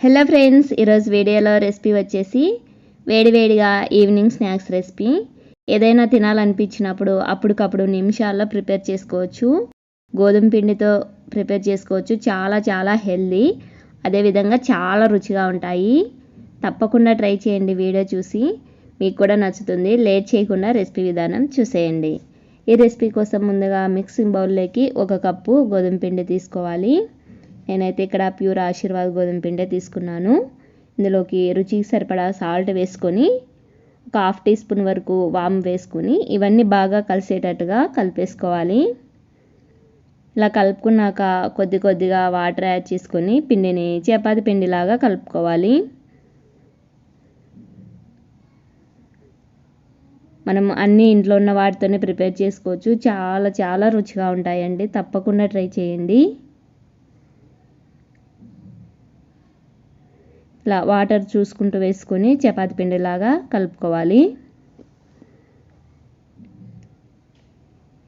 Hello friends ఈరోజు వీడియోలో recipe వచ్చేసి వేడివేడిగా ఈవినింగ్ స్నాక్స్ రెసిపీ. ఏదైనా తినాలనిపించినప్పుడు అప్పటికప్పుడు నిమిషాల్లో ప్రిపేర్ చేసుకోవచ్చు. గోధుమ పిండితో ప్రిపేర్ చేసుకోవచ్చు. చాలా చాలా హెల్దీ. అదేవిధంగా చాలా రుచిగా ఉంటాయి. తప్పకుండా ట్రై చేయండి వీడియో చూసి. మీకు కూడా నచ్చుతుంది. లేట్ చేయకుండా రెసిపీ విధానం చూసేయండి. ఈ రెసిపీ కోసం ముందుగా మిక్సింగ్ బౌల్లోకి ఒక కప్పు గోధుమ పిండి తీసుకోవాలి. నేనైతే ఇక్కడ ప్యూర్ ఆశీర్వాద్ గోధుమ పిండే తీసుకున్నాను. ఇందులోకి రుచికి సరిపడా సాల్ట్ వేసుకొని ఒక హాఫ్ టీ స్పూన్ వరకు వామ్ వేసుకొని ఇవన్నీ బాగా కలిసేటట్టుగా కలిపేసుకోవాలి. ఇలా కలుపుకున్నాక కొద్ది కొద్దిగా వాటర్ యాడ్ చేసుకొని పిండిని చపాతి పిండిలాగా కలుపుకోవాలి. మనం అన్ని ఇంట్లో ఉన్న వాటితోనే ప్రిపేర్ చేసుకోవచ్చు. చాలా చాలా రుచిగా ఉంటాయండి. తప్పకుండా ట్రై చేయండి. ఇలా వాటర్ చూసుకుంటూ వేసుకొని చపాతి పిండిలాగా కలుపుకోవాలి.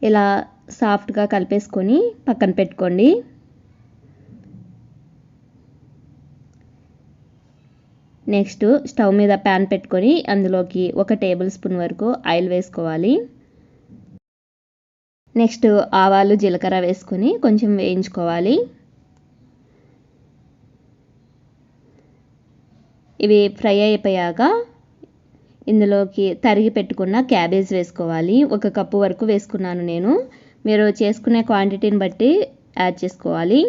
ఇలా సాఫ్ట్గా కలిపేసుకొని పక్కన పెట్టుకోండి. నెక్స్ట్ స్టవ్ మీద ప్యాన్ పెట్టుకొని అందులోకి ఒక టేబుల్ స్పూన్ వరకు ఆయిల్ వేసుకోవాలి. నెక్స్ట్ ఆవాలు జీలకర్ర వేసుకొని కొంచెం వేయించుకోవాలి. ఇవి ఫ్రై అయిపోయాక ఇందులోకి తరిగి పెట్టుకున్న క్యాబేజ్ వేసుకోవాలి. ఒక కప్పు వరకు వేసుకున్నాను నేను. మీరు చేసుకునే క్వాంటిటీని బట్టి యాడ్ చేసుకోవాలి.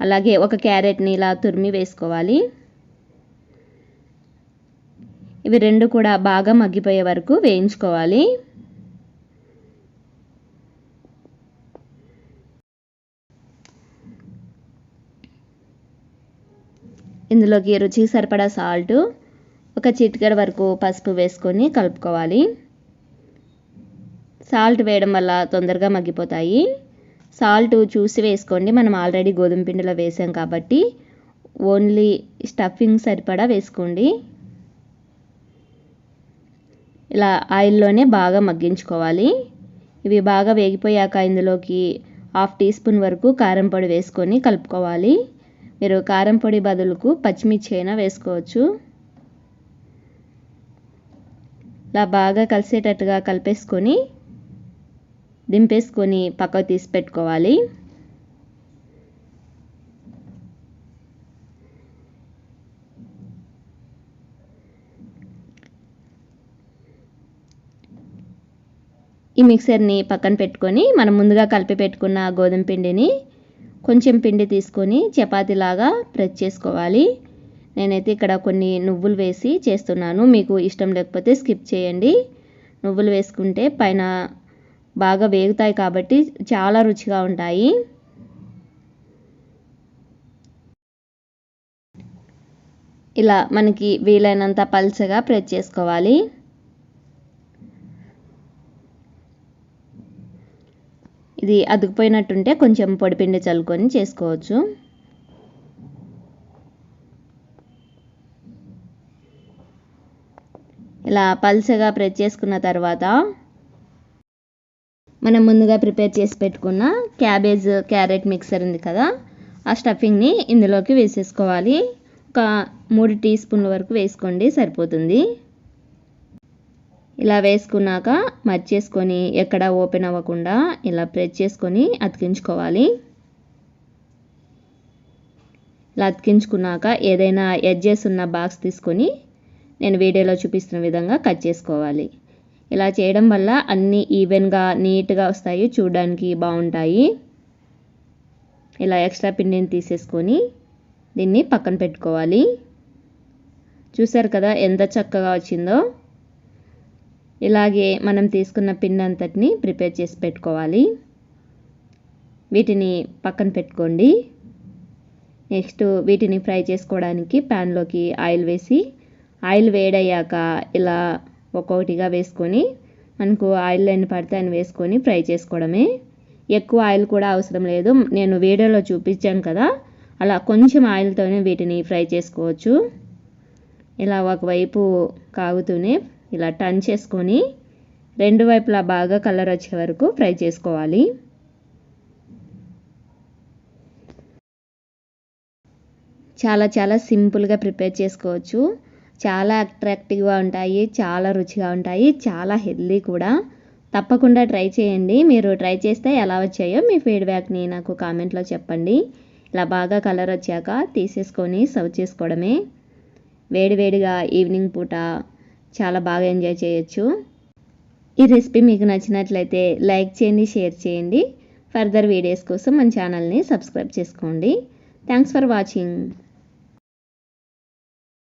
అలాగే ఒక క్యారెట్ని ఇలా తురిమి వేసుకోవాలి. ఇవి రెండు కూడా బాగా మగ్గిపోయే వరకు వేయించుకోవాలి. ఇందులోకి రుచికి సరిపడా సాల్ట్ ఒక చిటికెడ వరకు పసుపు వేసుకొని కలుపుకోవాలి. సాల్ట్ వేయడం వల్ల తొందరగా మగ్గిపోతాయి. సాల్ట్ చూసి వేసుకోండి. మనం ఆల్రెడీ గోధుమ పిండిలో వేసాం కాబట్టి ఓన్లీ స్టఫింగ్ సరిపడా వేసుకోండి. ఇలా ఆయిల్లోనే బాగా మగ్గించుకోవాలి. ఇవి బాగా వేగిపోయాక ఇందులోకి హాఫ్ టీ స్పూన్ వరకు కారం పొడి వేసుకొని కలుపుకోవాలి. మీరు కారం పొడి బదులుకు పచ్చిమిర్చి అయినా వేసుకోవచ్చు. ఇలా బాగా కలిసేటట్టుగా కలిపేసుకొని దింపేసుకొని పక్కకు తీసి పెట్టుకోవాలి. ఈ మిక్సర్ని పక్కన పెట్టుకొని మనం ముందుగా కలిపి పెట్టుకున్న గోధుమ పిండిని కొంచెం పిండి తీసుకొని చపాతీలాగా ప్రెస్ చేసుకోవాలి. నేనైతే ఇక్కడ కొన్ని నువ్వులు వేసి చేస్తున్నాను. మీకు ఇష్టం లేకపోతే స్కిప్ చేయండి. నువ్వులు వేసుకుంటే పైన బాగా వేగుతాయి కాబట్టి చాలా రుచిగా ఉంటాయి. ఇలా మనకి వీలైనంత పల్చగా ప్రెస్ చేసుకోవాలి. ఇది అతుకుపోయినట్టుంటే కొంచెం పొడిపిండి చల్లుకొని చేసుకోవచ్చు. ఇలా పల్చగా ప్రెస్ చేసుకున్న తర్వాత మనం ముందుగా ప్రిపేర్ చేసి పెట్టుకున్న క్యాబేజ్ క్యారెట్ మిక్సర్ ఉంది కదా ఆ స్టఫింగ్ని ఇందులోకి వేసేసుకోవాలి. ఒక మూడు టీ స్పూన్ల వరకు వేసుకోండి సరిపోతుంది. ఇలా వేసుకున్నాక మర్చేసుకొని ఎక్కడ ఓపెన్ అవ్వకుండా ఇలా ప్రెస్ చేసుకొని అతికించుకోవాలి. ఇలా అతికించుకున్నాక ఏదైనా ఎడ్జెస్ ఉన్న బాక్స్ తీసుకొని నేను వీడియోలో చూపిస్తున్న విధంగా కట్ చేసుకోవాలి. ఇలా చేయడం వల్ల అన్నీ ఈవెన్గా నీట్గా వస్తాయి చూడడానికి బాగుంటాయి. ఇలా ఎక్స్ట్రా పిండిని తీసేసుకొని దీన్ని పక్కన పెట్టుకోవాలి. చూసారు కదా ఎంత చక్కగా వచ్చిందో? ఇలాగే మనం తీసుకున్న పిండి అంతటిని ప్రిపేర్ చేసి పెట్టుకోవాలి. వీటిని పక్కన పెట్టుకోండి. నెక్స్ట్ వీటిని ఫ్రై చేసుకోవడానికి ప్యాన్లోకి ఆయిల్ వేసి ఆయిల్ వేడయ్యాక ఇలా ఒక్కొక్కటిగా వేసుకొని మనకు ఆయిల్ ఎన్ని పడితే అని వేసుకొని ఫ్రై చేసుకోవడమే. ఎక్కువ ఆయిల్ కూడా అవసరం లేదు. నేను వీడియోలో చూపించాను కదా అలా కొంచెం ఆయిల్తోనే వీటిని ఫ్రై చేసుకోవచ్చు. ఇలా ఒకవైపు కాగుతూనే ఇలా టర్న్ చేసుకొని రెండు వైపులా బాగా కలర్ వచ్చే వరకు ఫ్రై చేసుకోవాలి. చాలా చాలా సింపుల్గా ప్రిపేర్ చేసుకోవచ్చు. చాలా అట్రాక్టివ్గా ఉంటాయి చాలా రుచిగా ఉంటాయి చాలా హెల్దీ కూడా. తప్పకుండా ట్రై చేయండి. మీరు ట్రై చేస్తే ఎలా వచ్చాయో మీ ఫీడ్బ్యాక్ని నాకు కామెంట్లో చెప్పండి. ఇలా బాగా కలర్ వచ్చాక తీసేసుకొని సర్వ్ చేసుకోవడమే. వేడివేడిగా ఈవినింగ్ పూట చాలా బాగా ఎంజాయ్ చేయొచ్చు. ఈ రెసిపీ మీకు నచ్చినట్లయితే లైక్ చేయండి షేర్ చేయండి. ఫర్దర్ వీడియోస్ కోసం మన ఛానల్ని సబ్స్క్రైబ్ చేసుకోండి. Thanks for watching.